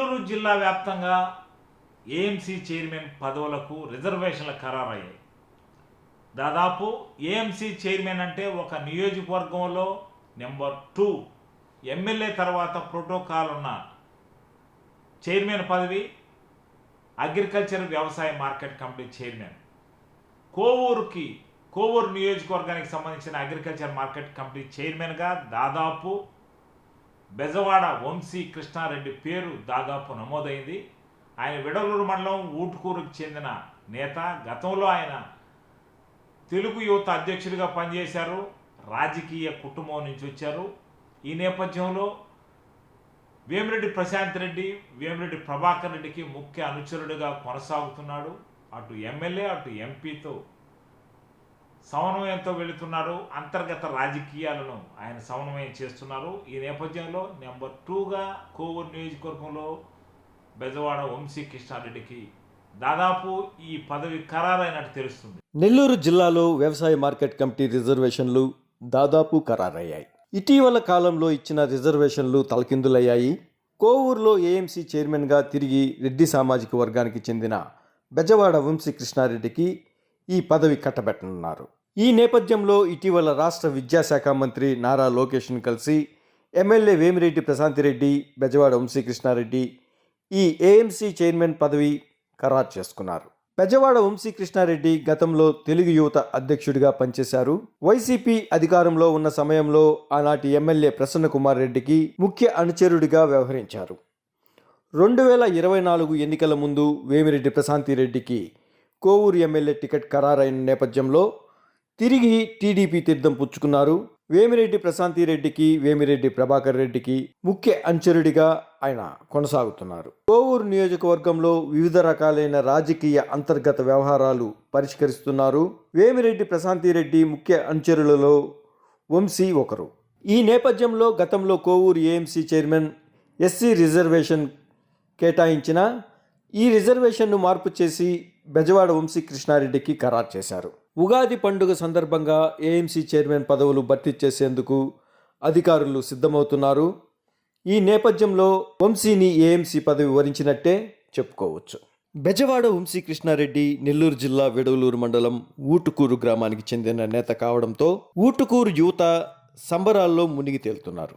నెల్లూరు జిల్లా వ్యాప్తంగా AMC chairman పదవులకు రిజర్వేషన్లు ఖరారయ్యాయి. దాదాపు ఏఎంసీ చైర్మన్ అంటే ఒక నియోజకవర్గంలో నెంబర్ టూ. ఎమ్మెల్యే తర్వాత ప్రోటోకాల్ ఉన్న చైర్మన్ పదవి అగ్రికల్చర్ వ్యవసాయ మార్కెట్ కమిటీ చైర్మన్. కోవూరుకి కోవూరు నియోజకవర్గానికి సంబంధించిన అగ్రికల్చర్ మార్కెట్ కమిటీ చైర్మన్గా దాదాపు బెజవాడ వంశీ కృష్ణారెడ్డి పేరు దాదాపు నమోదైంది. ఆయన విడలూరు మండలం ఊటుకూరుకు చెందిన నేత. గతంలో ఆయన తెలుగు యువత అధ్యక్షుడిగా పనిచేశారు. రాజకీయ కుటుంబం నుంచి వచ్చారు. ఈ నేపథ్యంలో వేమిరెడ్డి ప్రశాంత్ రెడ్డి వేమిరెడ్డి ప్రభాకర్ రెడ్డికి ముఖ్య అనుచరుడిగా కొనసాగుతున్నాడు. అటు ఎమ్మెల్యే అటు ఎంపీతో సమన్వయంతో వెళుతున్నారు అంతర్గత రాజకీయాలను ఆయన సమన్వయం చేస్తున్నారు. ఈ నేపథ్యంలో నెంబర్ టూగా కోవూరు నియోజకవర్గంలో బెజవాడ వంశీ కృష్ణారెడ్డికి దాదాపు ఈ పదవి ఖరారైనట్టు తెలుస్తుంది. నెల్లూరు జిల్లాలో వ్యవసాయ మార్కెట్ కమిటీ రిజర్వేషన్లు దాదాపు ఖరారయ్యాయి. ఇటీవల కాలంలో ఇచ్చిన రిజర్వేషన్లు తలకిందులయ్యాయి. కోవూరులో ఏఎంసీ చైర్మన్గా తిరిగి రెడ్డి సామాజిక వర్గానికి చెందిన బెజవాడ వంశీ కృష్ణారెడ్డికి ఈ పదవి కట్టబెట్టనున్నారు. ఈ నేపథ్యంలో ఇటీవల రాష్ట్ర విద్యాశాఖ మంత్రి నారా లోకేష్ను కలిసి ఎమ్మెల్యే వేమిరెడ్డి ప్రశాంతిరెడ్డి బెజవాడ వంశీకృష్ణారెడ్డి ఈ ఏఎంసీ చైర్మన్ పదవి ఖరారు చేసుకున్నారు. బెజవాడ వంశీ కృష్ణారెడ్డి గతంలో తెలుగు యువత అధ్యక్షుడిగా పనిచేశారు. వైసీపీ అధికారంలో ఉన్న సమయంలో ఆనాటి ఎమ్మెల్యే ప్రసన్న కుమార్ రెడ్డికి ముఖ్య అనుచరుడిగా వ్యవహరించారు. రెండు వేల ఇరవై నాలుగు ఎన్నికల ముందు వేమిరెడ్డి ప్రశాంతిరెడ్డికి కోవూరు ఎమ్మెల్యే టికెట్ ఖరారైన నేపథ్యంలో తిరిగి టీడీపీ తీర్థం పుచ్చుకున్నారు. వేమిరెడ్డి ప్రశాంతిరెడ్డికి వేమిరెడ్డి ప్రభాకర్ రెడ్డికి ముఖ్య అంచరుడిగా ఆయన కొనసాగుతున్నారు. కోవూరు నియోజకవర్గంలో వివిధ రకాలైన రాజకీయ అంతర్గత వ్యవహారాలు పరిష్కరిస్తున్నారు. వేమిరెడ్డి ప్రశాంతిరెడ్డి ముఖ్య అనుచరులలో వంశీ ఒకరు. ఈ నేపథ్యంలో గతంలో Kovur AMC chairman SC reservation కేటాయించిన ఈ రిజర్వేషన్ను మార్పు చేసి బెజవాడ వంశీ కృష్ణారెడ్డికి ఖరారు చేశారు. ఉగాది పండుగ సందర్భంగా ఏఎంసీ చైర్మన్ పదవులు భర్తీ చేసేందుకు అధికారులు సిద్ధమవుతున్నారు. ఈ నేపథ్యంలో వంశీని ఏఎంసీ పదవి వరించినట్టే చెప్పుకోవచ్చు. బెజవాడ వంశీ కృష్ణారెడ్డి నెల్లూరు జిల్లా వెడవలూరు మండలం ఊటుకూరు గ్రామానికి చెందిన నేత కావడంతో ఊటుకూరు యువత సంబరాల్లో మునిగి తేలుతున్నారు.